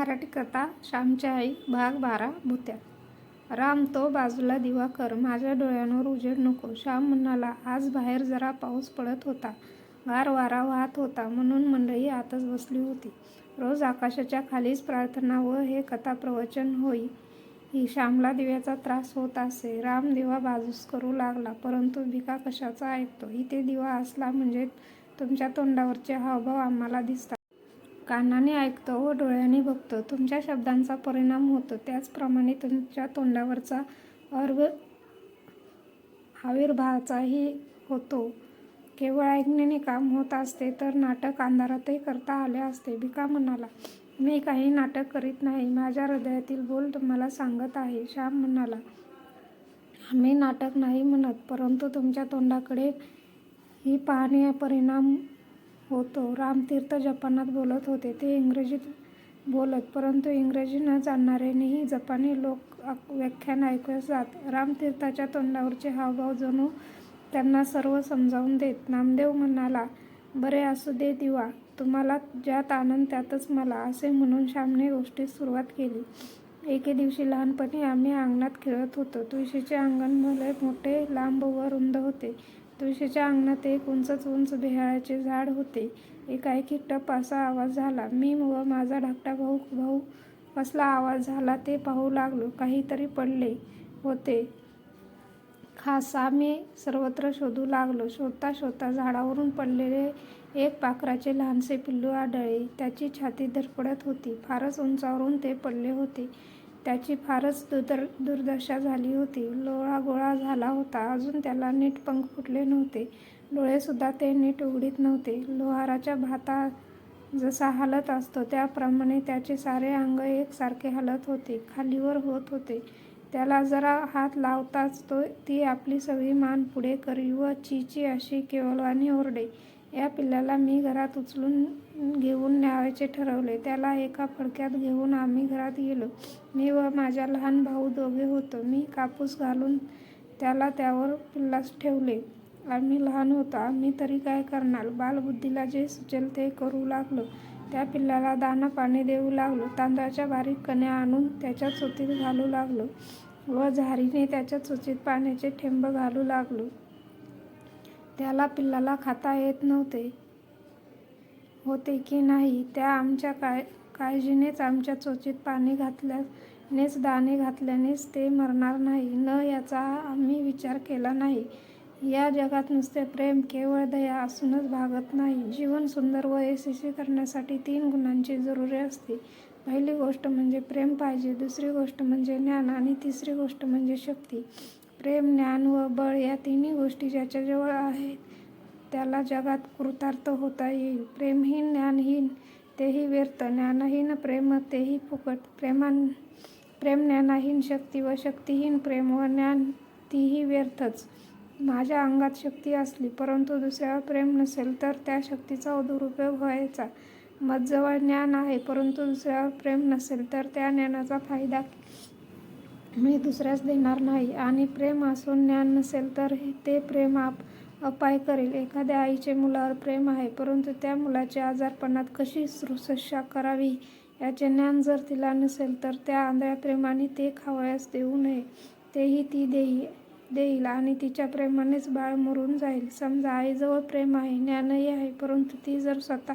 मराठी कथा श्यामची आई भाग बारा भुत्या. राम तो बाजूला दिवा कर माझ्या डोळ्यांवर उजेड नको. श्याम म्हणाला आज बाहेर जरा पाऊस पडत होता. गार वारा वाहत होता म्हणून मंडळी आतच बसली होती. रोज आकाशाच्या खालीच प्रार्थना व हे कथा प्रवचन होई. ही श्यामला दिव्याचा त्रास होत असे. राम दिवा बाजूस करू लागला परंतु भिका कशाचा ऐकतो? इथे दिवा असला म्हणजे तुमच्या तोंडावरचे हावभाव आम्हाला दिसतात. कानाने ऐकतो व डोळ्यांनी बघतो. तुमच्या शब्दांचा परिणाम होतो. त्याचप्रमाणे तुमच्या तोंडावरचा अर्व आविर्भावाचाही होतो. केवळ ऐकण्याने काम होत असते तर नाटक अंधारातही करता आले असते. भिका म्हणाला मी काही नाटक करीत नाही. माझ्या हृदयातील बोल तुम्हाला सांगत आहे. श्याम म्हणाला आम्ही नाटक नाही म्हणत परंतु तुमच्या तोंडाकडे ही पाहणे परिणाम होतो. रामतीर्थ जपानात बोलत होते. ते इंग्रजीत बोलत परंतु इंग्रजी न जाणणाऱ्यानेही जपानी लोक व्याख्यान ऐकून जात. रामतीर्थाच्या तोंडावरचे हावभाव जणू त्यांना सर्व समजावून देत. नामदेव म्हणाला बरे असू दे दिवा तुम्हाला ज्यात आनंद त्यातच मला असे म्हणून श्यामने गोष्टीस सुरुवात केली. एके दिवशी लहानपणी आम्ही अंगणात खेळत होतो. तुळशीचे अंगण भले मोठे लांब व रुंद होते. तुळशीच्या अंगणात एक उंचच उंच बेहाळ्याचे झाड होते. एकाएकी टप असा आवाज झाला. मी व माझा धाकटा भाऊ भाऊ कसला आवाज झाला ते पाहू लागलो. काहीतरी पडले होते. खास आम्ही सर्वत्र शोधू लागलो. शोधता शोधता झाडावरून पडलेले एक पाखराचे लहानसे पिल्लू आढळले. त्याची छाती धडपडत होती. फारच उंचावरून ते पडले होते. त्याची फारच दुर्दर दुर्दशा झाली होती. लोळा गोळा झाला होता. अजून त्याला नीट पंख फुटले नव्हते. डोळेसुद्धा ते नीट उघडीत नव्हते. लोहाराच्या भाता जसा हालत असतो त्याप्रमाणे त्याचे सारे अंग एकसारखे हलत होते. खालीवर होत होते. त्याला जरा हात लावताच तो ती आपली सगळी मान पुढे करी व चीची अशी केवलवाणी ओरडे. या पिल्लाला मी घरात उचलून घेऊन न्यावायचे ठरवले. त्याला एका फडक्यात घेऊन आम्ही घरात गेलो. मी व माझा लहान भाऊ दोघे होतो. मी कापूस घालून त्याला त्यावर पिल्लास ठेवले. आम्ही लहान होतो. आम्ही तरी काय करणार? बालबुद्धीला जे सुचेल ते करू लागलो. त्या पिल्लाला दाना पाणी देऊ लागलो. तांदळाच्या बारीक कण्या आणून त्याच्या चोतीत घालू लागलो. व झारीने त्याच्या चोचीत पाण्याचे ठेंब घालू लागलो. त्याला पिल्लाला खाता येत नव्हते. होते की नाही त्या आमच्या काय काळजीनेच आमच्या चोचीत पाणी घातल्यानेच दाणे घातल्यानेच ते मरणार नाही. न याचा आम्ही विचार केला नाही. या जगात नुसते प्रेम केवळ दया असूनच भागत नाही. जीवन सुंदर व यशस्वी करण्यासाठी तीन गुणांची जरुरी असते. पहिली गोष्ट म्हणजे प्रेम पाहिजे दुसरी गोष्ट म्हणजे ज्ञान आणि तिसरी गोष्ट म्हणजे शक्ती. प्रेम ज्ञान व बळ या तिन्ही गोष्टी ज्याच्याजवळ आहेत त्याला जगात कृतार्थ होता येईल. प्रेमहीन ज्ञानहीन तेही व्यर्थ. ज्ञानहीन प्रेम तेही फुकट. प्रेमान प्रेम ज्ञानाहीन शक्ती व शक्तीहीन प्रेम व ज्ञान तीही व्यर्थच. माझ्या अंगात शक्ती असली परंतु दुसऱ्यावर प्रेम नसेल तर त्या शक्तीचा दुरुपयोग व्हायचा. मजजवळ ज्ञान आहे परंतु दुसऱ्यावर प्रेम नसेल तर त्या ज्ञानाचा फायदा मी दुसऱ्यास देणार नाही आणि प्रेम असून ज्ञान नसेल तर ते प्रेम आप अपाय करेल. एखाद्या आईचे मुलावर प्रेम आहे परंतु त्या मुलाच्या आजारपणात कशी शुश्रूषा करावी? याचे ज्ञान जर तिला नसेल तर त्या आंधळ्या प्रेमाने ते खावयास देऊ नये. तेही ती देई देईल आणि तिच्या प्रेमानेच बाळ मरून जाईल. समजा आईजवळ प्रेम आहे ज्ञानही आहे परंतु ती जर स्वतः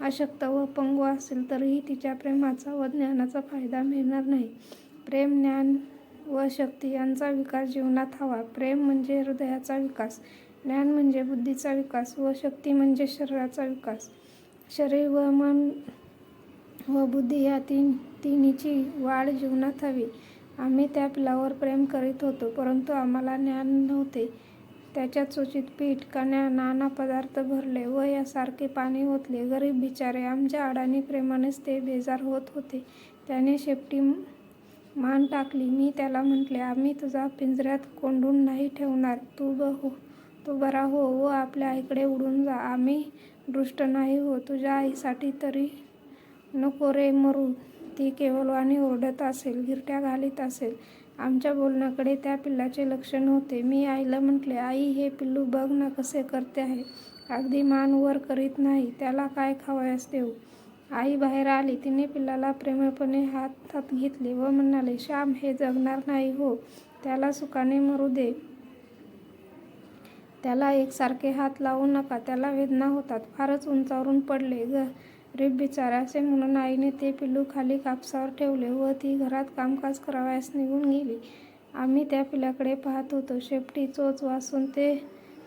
अशक्त व पंगू असेल तरीही तिच्या प्रेमाचा व ज्ञानाचा फायदा मिळणार नाही. प्रेम ज्ञान व शक्ती यांचा विकास जीवनात हवा. प्रेम म्हणजे हृदयाचा विकास ज्ञान म्हणजे बुद्धीचा विकास व शक्ती म्हणजे शरीराचा विकास. शरीर व मन व बुद्धी या तीन तिन्हीची वाढ जीवनात हवी. आम्ही त्या पिलावर प्रेम करीत होतो परंतु आम्हाला ज्ञान नव्हते. त्याच्या चोचीत पीठ कण्या नाना पदार्थ भरले व यासारखे पाणी ओतले. गरीब बिचारे आमच्या अडाणी प्रेमानेच ते बेजार होत होते. त्याने शेपटी मान टाकली. मी त्याला म्हटले आम्ही तुझा पिंजऱ्यात कोंडून नाही ठेवणार. तू ब हो. तू बरा हो. व आपल्या आईकडे उडून जा. आम्ही दृष्ट नाही हो. तुझ्या आईसाठी तरी नको रे मरू. ती केवलवाणी ओरडत असेल गिरट्या घालीत असेल. आमच्या बोलण्याकडे त्या पिल्लाचे लक्ष नव्हते. मी आईला म्हटले आई हे पिल्लू बघ ना कसे करते आहे. अगदी मान वर करीत नाही. त्याला काय खावयास देऊ? आई बाहेर आली. तिने पिल्लाला प्रेमळपणे हातात घेतले व म्हणाले श्याम हे जगणार नाही हो. त्याला सुखाने मरू दे. त्याला एकसारखे हात लावू नका. त्याला वेदना होतात. फारच उंचावरून पडले. गरीब बिचारा असे म्हणून आईने ते पिल्लू खाली कापसावर ठेवले व ती घरात कामकाज करावयास निघून गेली. आम्ही त्या पिल्लाकडे पाहत होतो. शेपटी चोच वासून ते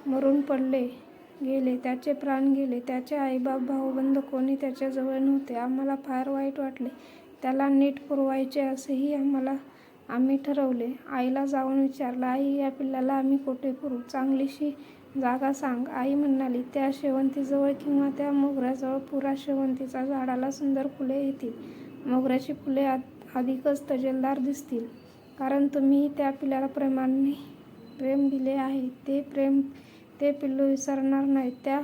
मरून पडले. गेले त्याचे प्राण गेले त्याचे आईबाप भाऊबंद कोणी त्याच्याजवळ नव्हते. आम्हाला फार वाईट वाटले. त्याला नीट पुरवायचे असेही आम्हाला आम्ही ठरवले. आईला जाऊन विचारलं आई या पिल्लाला आम्ही कोठे पुरू? चांगलीशी जागा सांग. आई म्हणाली त्या शेवंतीजवळ किंवा त्या मोगऱ्याजवळ पुरा शेवंतीचा झाडाला सुंदर फुले येतील. मोगऱ्याची फुले अधिकच तजेलदार दिसतील. कारण तुम्ही त्या पिल्लाला प्रेमाने प्रेम दिले आहे. ते प्रेम ते पिल्लू विसरणार नाही त्या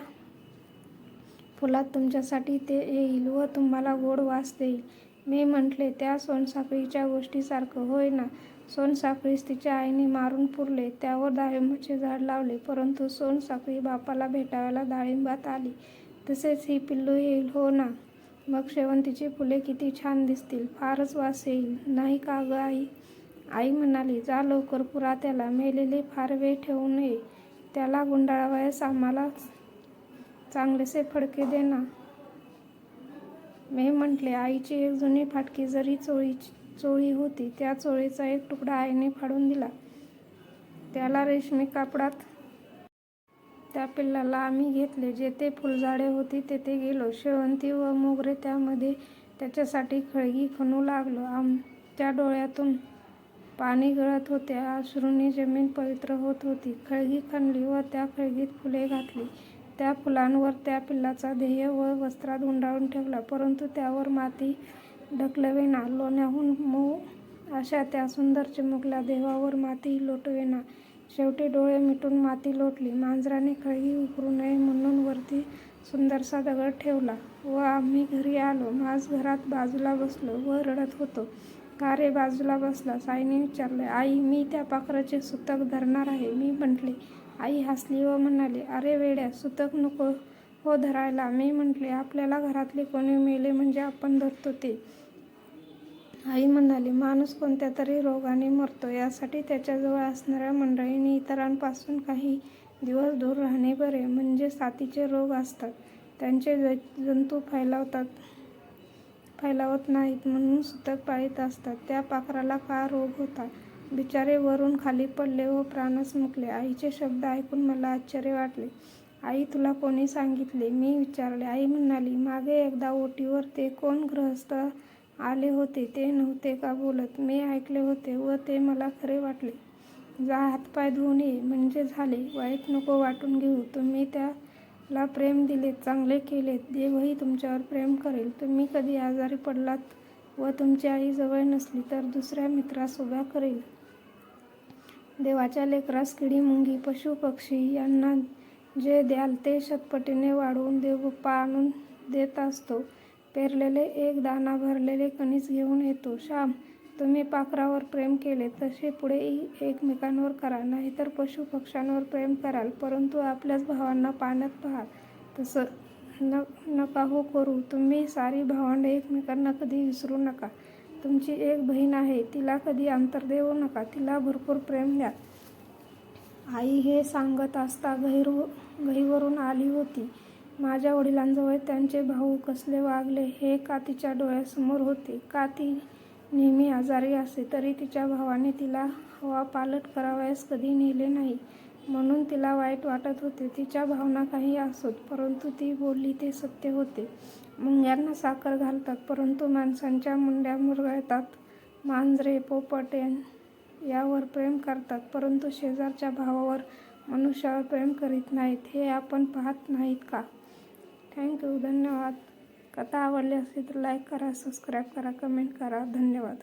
फुलात तुमच्यासाठी ते येईल व तुम्हाला गोड वास देईल. मी म्हटले त्या सोनसाखळीच्या गोष्टीसारखं होय ना? सोनसाखळीस तिच्या आईने मारून पुरले त्यावर डाळिंबाचे झाड लावले परंतु सोनसाखळी बापाला भेटायला डाळिंबात आली. तसेच ही पिल्लू येईल हो ना? मग शेवंतीची फुले किती छान दिसतील फारच वास येईल. नाही का ग आई? आई म्हणाली जा लवकर पुरा त्याला मेलेले फार वेळ ठेवू नये. त्याला गुंडाळावयास आम्हाला चांगलेसे फडके देना मी म्हटले आईची एक जुनी फाटकी जरी चोळी चोळी होती त्या चोळीचा एक तुकडा आईने फाडून दिला. त्याला रेशमी कापडात त्या पिल्लाला आम्ही घेतले. जेथे फुलझाडे होती तेथे गेलो. शेवंती व मोगरे त्यामध्ये त्याच्यासाठी खळगी खणू लागलो. आमच्या डोळ्यातून पाणी गळत होते. अश्रूंनी जमीन पवित्र होत होती. खळगी खणली व त्या खळगीत फुले घातली. त्या फुलांवर त्या पिल्लाचा ध्येय व वस्त्रात गुंडाळून ठेवला. परंतु त्यावर माती ढकलवेना लोण्याहून मऊ अशा त्या सुंदर चिमुकल्या देवावर माती लोटवेना. शेवटी डोळे मिटून माती लोटली. मांजराने खळगी उकरू नये म्हणून वरती सुंदरसा दगड ठेवला व आम्ही घरी आलो. माझ घरात बाजूला बसलो व रडत होतो. का रे बाजूला बसलास आईने विचारले आई मी त्या पाखराचे सुतक धरणार आहे. मी म्हटले आई हसली व म्हणाली अरे वेड्या सुतक नको हो धरायला. मी म्हटले आपल्याला घरातले कोणी मेले म्हणजे आपण धरतो ते. आई म्हणाली माणूस कोणत्या तरी रोगाने मरतो. यासाठी त्याच्याजवळ असणाऱ्या मंडळींनी इतरांपासून काही दिवस दूर राहणे बरे. म्हणजे साथीचे रोग असतात. त्यांचे जंतू फैलावतात. फैलावत नाहीत म्हणून सुतक पाळीत असतात. त्या पाखराला का रोग होता. बिचारे वरून खाली पडले व प्राणच मुकले. आईचे शब्द ऐकून मला आश्चर्य वाटले. आई तुला कोणी सांगितले? मी विचारले. आई म्हणाली मागे एकदा ओटीवर ते कोण गृहस्थ आले होते ते नव्हते का बोलत? मी ऐकले होते व ते मला खरे वाटले. जा हातपाय धुवून ये. म्हणजे झाले. वाईट नको वाटून घेऊ. तुम्ही त्या ला प्रेम दिलेत चांगले केलेत देवही तुमच्यावर प्रेम करेल. तुम्ही कधी आजारी पडलात व तुमची आई जवळ नसली तर दुसऱ्या मित्रास उभ्या करेल. देवाच्या लेकरास किडी मुंगी पशु पक्षी यांना जे द्याल ते शतपटीने वाढवून देवबाप्पा आणून देत असतो. पेरलेले एक दाना भरलेले कणीस घेऊन येतो. श्याम तुम्ही पाखरावर प्रेम केले तसे पुढेही एकमेकांवर करा. नाहीतर पशु पक्ष्यांवर प्रेम कराल परंतु आपल्याच भावांना पाण्यात पाहाल. तसं न नका हो करू. तुम्ही सारी भावंडे एकमेकांना कधी विसरू नका. तुमची एक बहीण आहे तिला कधी अंतर देऊ नका. तिला भरपूर प्रेम द्या. आई हे सांगत असता गहिर गहीवरून आली होती. माझ्या वडिलांजवळ त्यांचे भाऊ कसले वागले हे का तिच्या डोळ्यासमोर होते? का ती नेहमी आजारी असे तरी तिच्या भावाने तिला हवा पालट करावयास कधी नेले नाही. म्हणून तिला वाईट वाटत होते. तिच्या भावना काही असोत परंतु ती बोलली ते सत्य होते. मुंग्यांना साखर घालतात परंतु माणसांच्या मुंड्या मुरगळतात. मांजरे पोपट यावर प्रेम करतात परंतु शेजारच्या भावावर मनुष्यावर प्रेम करीत नाहीत. हे आपण पाहत नाहीत का? थँक्यू धन्यवाद. कथा आवडली असेल तर लाईक करा सबस्क्राईब करा कमेंट करा. धन्यवाद.